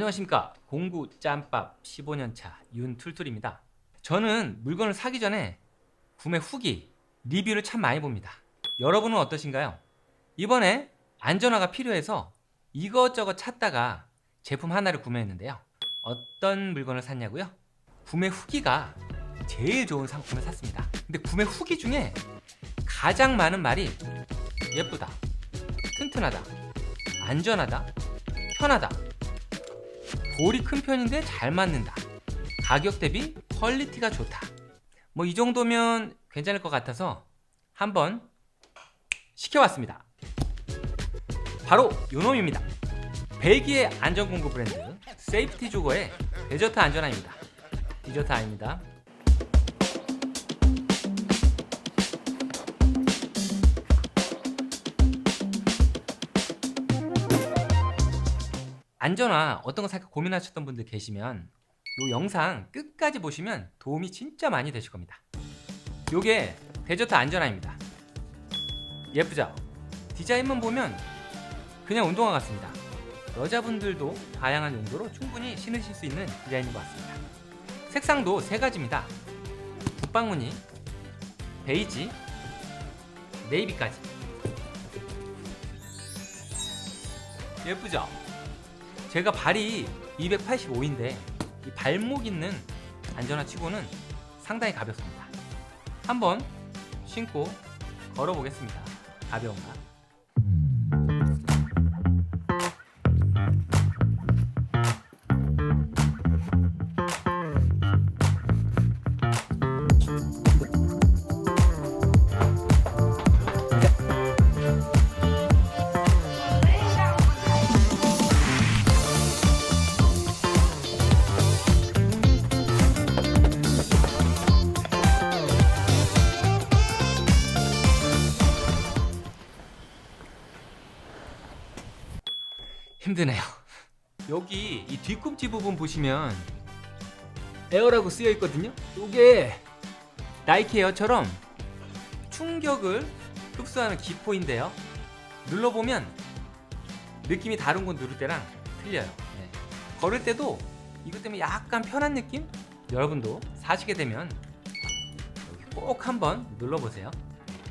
안녕하십니까. 공구 짬밥 15년차 윤툴툴입니다. 저는 물건을 사기 전에 구매 후기 리뷰를 참 많이 봅니다. 여러분은 어떠신가요? 이번에 안전화가 필요해서 이것저것 찾다가 제품 하나를 구매했는데요. 어떤 물건을 샀냐고요? 구매 후기가 제일 좋은 상품을 샀습니다. 근데 구매 후기 중에 가장 많은 말이 예쁘다 튼튼하다 안전하다 편하다 볼이 큰 편인데 잘 맞는다. 가격 대비 퀄리티가 좋다. 뭐 이 정도면 괜찮을 것 같아서 한번 시켜봤습니다. 바로 요놈입니다. 벨기에 안전공구 브랜드 세이프티 조거의 데저트 안전화입니다. 디저트 아닙니다. 안전화 어떤 거 살까 고민하셨던 분들 계시면 이 영상 끝까지 보시면 도움이 진짜 많이 되실 겁니다. 요게 데저트 안전화입니다. 예쁘죠? 디자인만 보면 그냥 운동화 같습니다. 여자분들도 다양한 용도로 충분히 신으실 수 있는 디자인인 것 같습니다. 색상도 세 가지입니다. 북방무늬, 베이지, 네이비까지. 예쁘죠? 제가 발이 285인데 이 발목 있는 안전화 치고는 상당히 가볍습니다. 한번 신고 걸어보겠습니다. 가벼운가? 힘드네요. 여기 이 뒤꿈치 부분 보시면 에어라고 쓰여 있거든요. 이게 나이키 에어처럼 충격을 흡수하는 기포인데요. 눌러보면 느낌이 다른 곳 누를 때랑 틀려요. 네. 걸을 때도 이것 때문에 약간 편한 느낌? 여러분도 사시게 되면 꼭 한번 눌러보세요.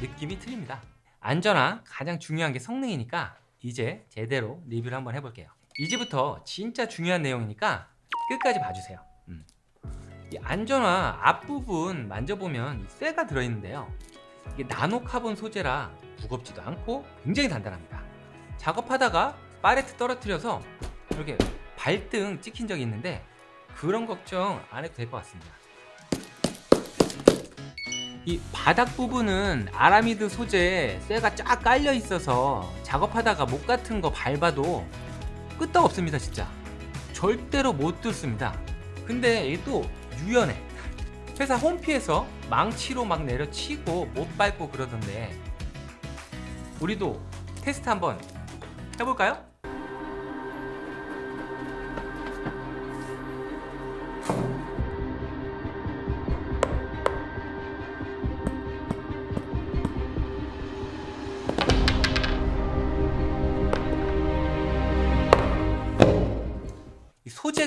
느낌이 틀립니다. 안전화 가장 중요한 게 성능이니까 이제 제대로 리뷰를 한번 해볼게요. 이제부터 진짜 중요한 내용이니까 끝까지 봐주세요. 음. 이 안전화 앞부분 만져보면 쇠가 들어있는데요. 이게 나노 카본 소재라 무겁지도 않고 굉장히 단단합니다. 작업하다가 파레트 떨어뜨려서 이렇게 발등 찍힌 적이 있는데 그런 걱정 안 해도 될 것 같습니다. 이 바닥 부분은 아라미드 소재 쇠가 쫙 깔려 있어서 작업하다가 목 같은 거 밟아도 끄떡 없습니다 진짜. 절대로 못 뚫습니다. 근데 이게 또 유연해. 회사 홈피에서 망치로 막 내려치고 못 밟고 그러던데 우리도 테스트 한번 해볼까요?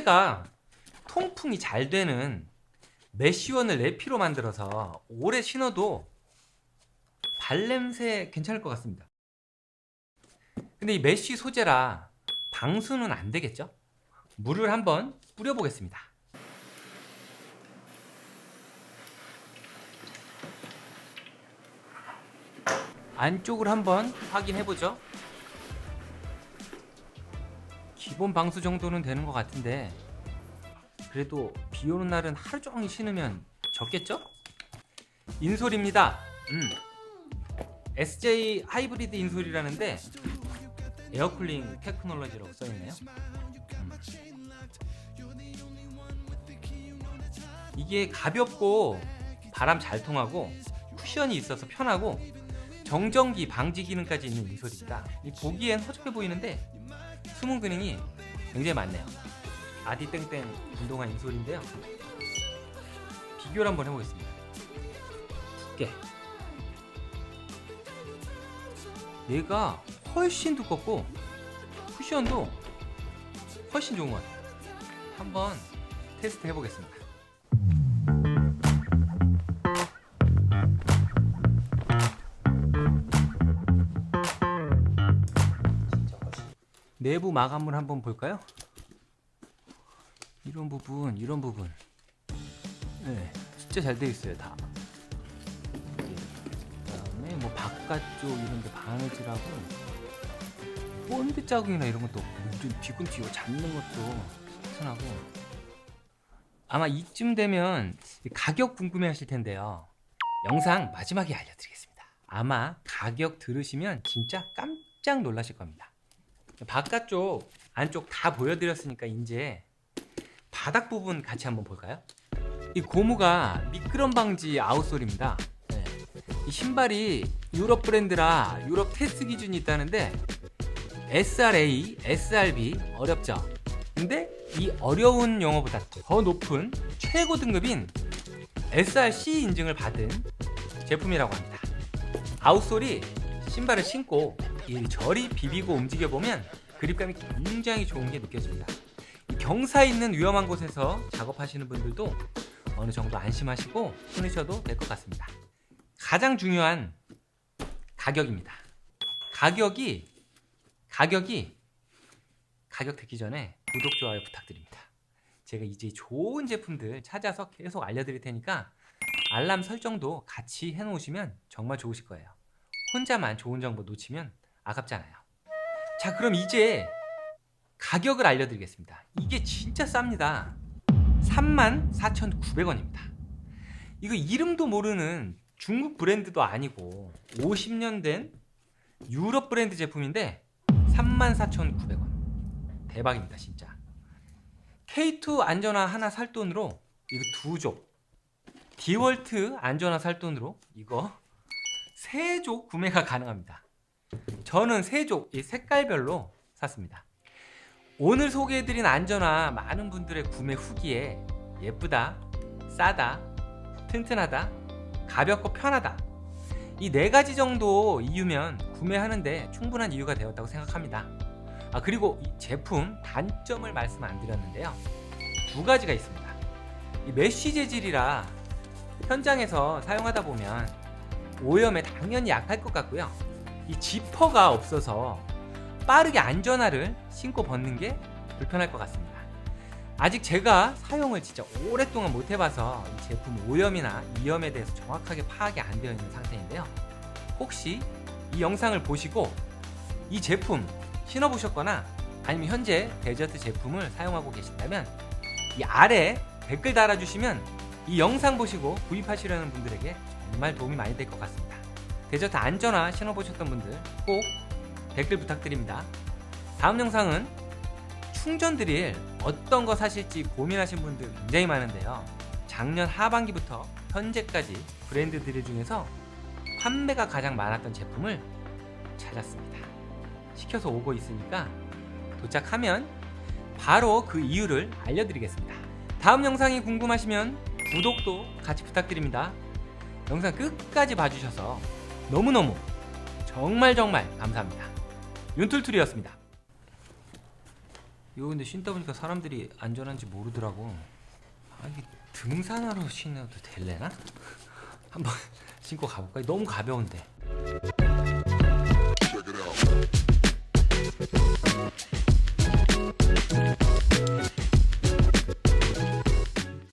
소재가 통풍이 잘 되는 메쉬원을 내피로 만들어서 오래 신어도 발냄새 괜찮을 것 같습니다. 근데 이 메쉬 소재라 방수는 안 되겠죠? 물을 한번 뿌려보겠습니다. 안쪽을 한번 확인해보죠. 기본 방수 정도는 되는 것 같은데 그래도 비 오는 날은 하루 종일 신으면 적겠죠? 인솔입니다. 음. SJ 하이브리드 인솔이라는데 에어쿨링 테크놀로지라고 써있네요. 음. 이게 가볍고 바람 잘 통하고 쿠션이 있어서 편하고 정전기 방지 기능까지 있는 인솔입니다. 이 보기엔 허접해 보이는데 숨은 기능이 굉장히 많네요. 아디 땡땡 운동화 인솔인데요. 비교를 한번 해보겠습니다. 두께. 얘가 훨씬 두껍고 쿠션도 훨씬 좋은 것 같아요. 한번 테스트 해보겠습니다. 내부 마감을 한번 볼까요? 이런 부분, 이런 부분. 네, 진짜 잘 되어 있어요, 다. 예. 그다음에 뭐 바깥쪽 이런 데 바느질하고 본드 자국이나 이런 것도 없고 좀 뒤꿈치 요 잡는 것도 튼튼하고 아마 이쯤 되면 가격 궁금해하실 텐데요. 영상 마지막에 알려드리겠습니다. 아마 가격 들으시면 진짜 깜짝 놀라실 겁니다. 바깥쪽, 안쪽 다 보여드렸으니까 이제 바닥 부분 같이 한번 볼까요? 이 고무가 미끄럼 방지 아웃솔입니다. 네. 이 신발이 유럽 브랜드라 유럽 테스트 기준이 있다는데 SRA, SRB 어렵죠. 근데 이 어려운 용어보다 더 높은 최고 등급인 SRC 인증을 받은 제품이라고 합니다. 아웃솔이 신발을 신고 이 저리 비비고 움직여 보면 그립감이 굉장히 좋은 게 느껴집니다. 이 경사 있는 위험한 곳에서 작업하시는 분들도 어느 정도 안심하시고 신으셔도 될 것 같습니다. 가장 중요한 가격입니다. 가격이 가격이 가격 듣기 전에 구독 좋아요 부탁드립니다. 제가 이제 좋은 제품들 찾아서 계속 알려드릴 테니까 알람 설정도 같이 해놓으시면 정말 좋으실 거예요. 혼자만 좋은 정보 놓치면 아깝잖아요. 자, 그럼 이제 가격을 알려드리겠습니다. 이게 진짜 쌉니다. 34,900원입니다. 이거 이름도 모르는 중국 브랜드도 아니고 50년 된 유럽 브랜드 제품인데 34,900원. 대박입니다, 진짜. K2 안전화 하나 살 돈으로 이거 두 족. 디월트 안전화 살 돈으로 이거 세족 구매가 가능합니다. 저는 세족 이 색깔별로 샀습니다. 오늘 소개해드린 안전화 많은 분들의 구매 후기에 예쁘다, 싸다, 튼튼하다, 가볍고 편하다 이 네 가지 정도 이유면 구매하는데 충분한 이유가 되었다고 생각합니다. 아 그리고 이 제품 단점을 말씀 안 드렸는데요. 두 가지가 있습니다. 이 메쉬 재질이라 현장에서 사용하다 보면 오염에 당연히 약할 것 같고요. 이 지퍼가 없어서 빠르게 안전화를 신고 벗는 게 불편할 것 같습니다. 아직 제가 사용을 진짜 오랫동안 못 해봐서 이 제품 오염이나 이염에 대해서 정확하게 파악이 안 되어 있는 상태인데요. 혹시 이 영상을 보시고 이 제품 신어보셨거나 아니면 현재 데저트 제품을 사용하고 계신다면 이 아래 댓글 달아주시면 이 영상 보시고 구입하시려는 분들에게 정말 도움이 많이 될 것 같습니다. 데저트 안전화 신어보셨던 분들 꼭 댓글 부탁드립니다. 다음 영상은 충전 드릴 어떤 거 사실지 고민하신 분들 굉장히 많은데요. 작년 하반기부터 현재까지 브랜드들 중에서 판매가 가장 많았던 제품을 찾았습니다. 시켜서 오고 있으니까 도착하면 바로 그 이유를 알려드리겠습니다. 다음 영상이 궁금하시면 구독도 같이 부탁드립니다. 영상 끝까지 봐주셔서 너무너무 정말 정말 감사합니다. 윤툴툴이었습니다. 이거 근데 신다 보니까 사람들이 안전한지 모르더라고. 아니 등산하러 신어도 될래나? 한번 신고 가볼까? 너무 가벼운데.